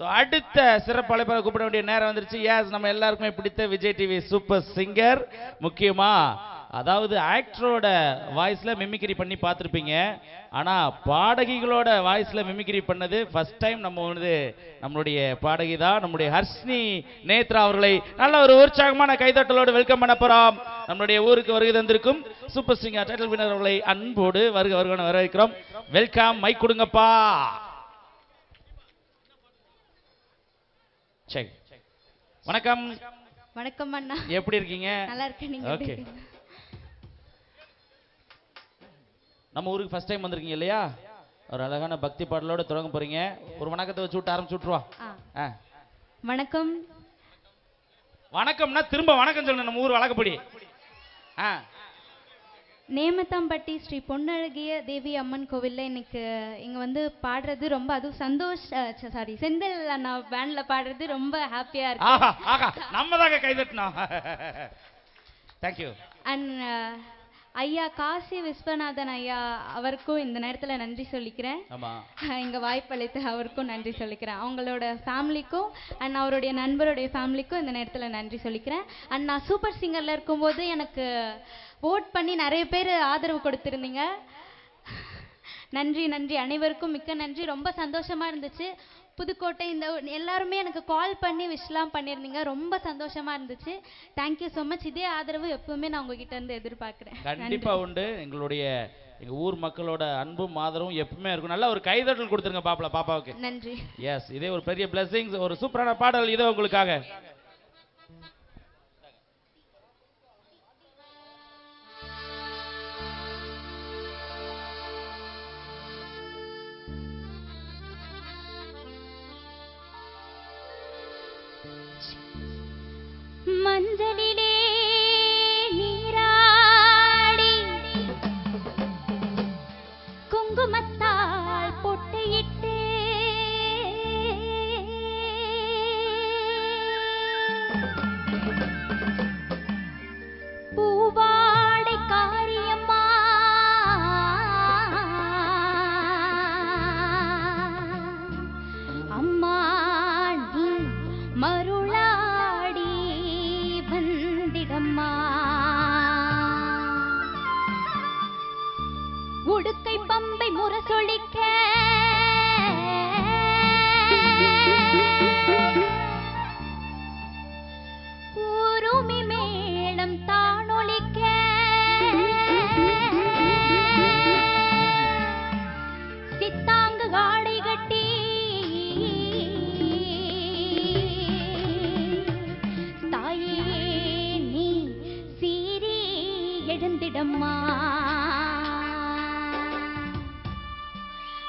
So அடுத்த சிறப்பு அழைப்பாளர் கூப்பிட வேண்டிய நேரம் வந்துருச்சு. எஸ் நம்ம எல்லாருக்குமே பிடித்த விஜய் டிவி சூப்பர் சிங்கர் முக்கியமாக அதாவது ஆக்டரோட வாய்ஸில் மிமிக்ரி பண்ணி பார்த்துருப்பீங்க. ஆனால் பாடகிகளோட வாய்ஸில் மிமிக்ரி பண்ணது ஃபர்ஸ்ட் டைம் நம்ம வந்து நம்மளுடைய பாடகி தான் நம்முடைய ஹர்ஷ்னி நேத்ரா அவர்களை நல்ல ஒரு உற்சாகமான கைதட்டலோடு வெல்கம் பண்ண போகிறோம் நம்மளுடைய ஊருக்கு வருகை தந்திருக்கும் சூப்பர் சிங்கர் டைட்டில் வினர் அவர்களை அன்போடு வருக வருகன வரவேற்கிறோம். வெல்கம் மைக் கொடுங்கப்பா. சரி வணக்கம். வணக்கம் அண்ணா. எப்படி இருக்கீங்க? நல்லா இருக்கேன் நீங்க. இருக்கீங்க? நம்ம ஊருக்கு ஃபர்ஸ்ட் டைம் வந்திருக்கீங்க இல்லையா? ஒரு அழகான பக்தி பாடலோட தொடங்க போறீங்க. ஒரு வணக்கத்தை வச்சு விட்டு ஆரம்பிச்சு விட்டுருவா. வணக்கம். வணக்கம்னா திரும்ப வணக்கம் சொல்லணும் நம்ம ஊர் வழக்கப்படி. ஆ. நேமத்தாம்பட்டி ஸ்ரீ பொன்னழகிய தேவி அம்மன் கோவில்ல இன்னைக்கு இங்க வந்து பாடுறது ரொம்ப அதுவும் சந்தோஷ் சாரி செந்தில் அண்ணா பேண்ட்ல பாடுறது ரொம்ப ஹாப்பியா இருக்கு. ஆஹா ஆஹா நம்ம தாங்க கை தட்டணும் தேங்க்யூ அண்ட் ஐயா காசி விஸ்வநாதன் ஐயா அவருக்கும் இந்த நேரத்துல நன்றி சொல்லிக்கிறேன். இங்க வாய்ப்பளித்த அவருக்கும் நன்றி சொல்லிக்கிறேன். அவங்களோட ஃபேமிலிக்கும் அண்ட் அவருடைய நண்பருடைய ஃபேமிலிக்கும் இந்த நேரத்துல நன்றி சொல்லிக்கிறேன். அண்ட் நான் சூப்பர் சிங்கர்ல இருக்கும்போது எனக்கு ஓட் பண்ணி நிறைய பேர் ஆதரவு கொடுத்திருந்தீங்க. நன்றி நன்றி. அனைவருக்கும் மிக்க நன்றி. ரொம்ப சந்தோஷமா இருந்துச்சு. புதுக்கோட்டை இந்த எல்லாருமே எனக்கு கால் பண்ணி விஷலாம் பண்ணியிருந்தீங்க. ரொம்ப சந்தோஷமா இருந்துச்சு. தேங்க்யூ ஸோ மச் இதே ஆதரவு எப்பவுமே நான் உங்ககிட்ட இருந்து எதிர்பார்க்கிறேன். கண்டிப்பா உண்டு. எங்களுடைய எங்க ஊர் மக்களோட அன்பும் ஆதரவும் எப்பவுமே இருக்கும். நல்ல ஒரு கைதட்டல் கொடுத்துருங்க பாப்பல பாப்பாவுக்கு. நன்றி. எஸ் இதே ஒரு பெரிய பிளஸிங்ஸ் ஒரு சூப்பரான பாடல் இதோ உங்களுக்காக. அஞ்சலி முரசொலிக்க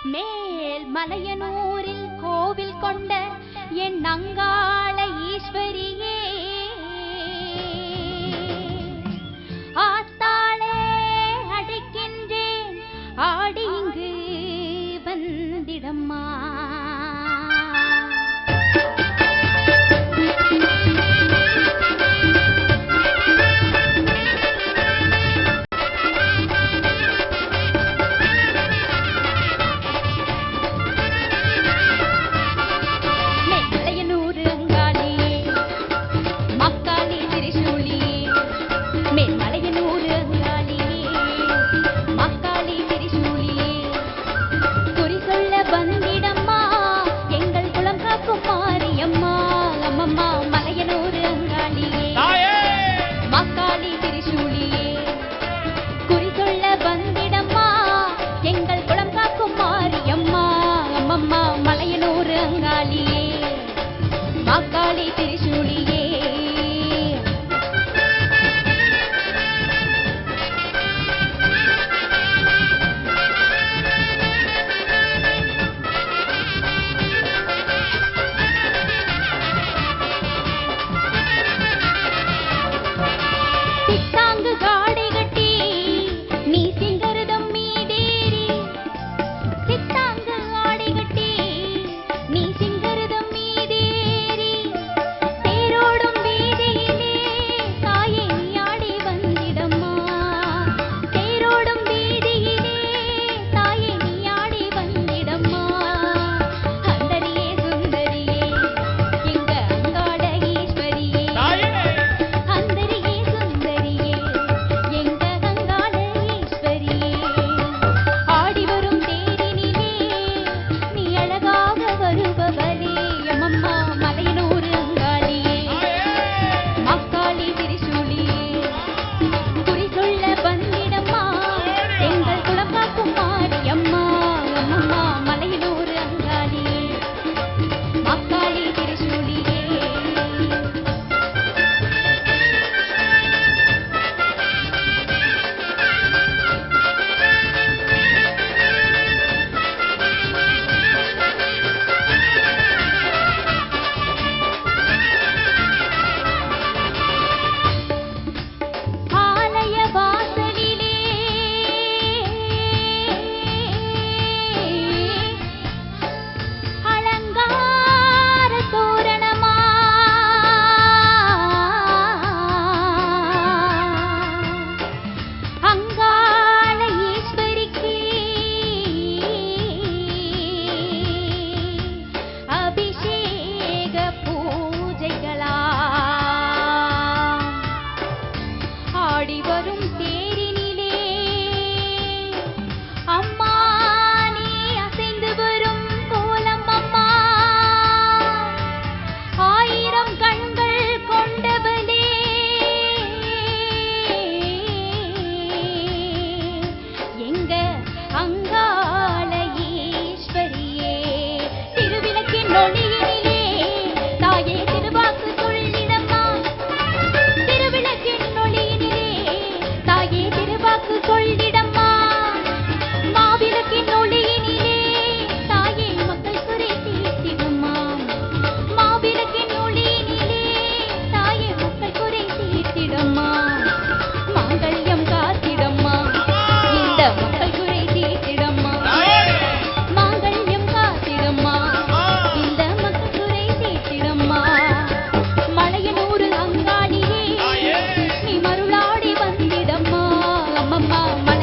மேல் மலையனூரில் கோவில் கொண்ட என் அங்காள ஈஸ்வரியே. ஆத்தாளே அழைக்கின்றேன் ஆடி இங்கு வந்திடம்மா. அம்மம்மா மலையனூர் அங்காளியே. மக்காளி திரிசூலியே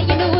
తనయులు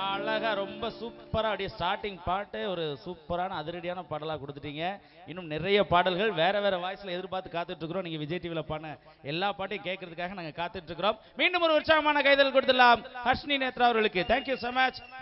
அழகா ரொம்ப சூப்பரா அப்படியே ஸ்டார்டிங் பாட்டு ஒரு சூப்பரான அதிரடியான பாடலா கொடுத்துட்டீங்க. இன்னும் நிறைய பாடல்கள் வேற வேற வாய்ஸ்ல எதிர்பார்த்து காத்துட்டு இருக்கிறோம் நீங்க விஜய் டிவியில் பாடின எல்லா பாட்டையும் கேட்கறதுக்காக காத்துட்டு இருக்கிறோம் மீண்டும் ஒரு உற்சாகமான கைதல் கொடுத்துடலாம். ஹர்ஷினி நேத்ரா அவர்களுக்கு. Thank you so much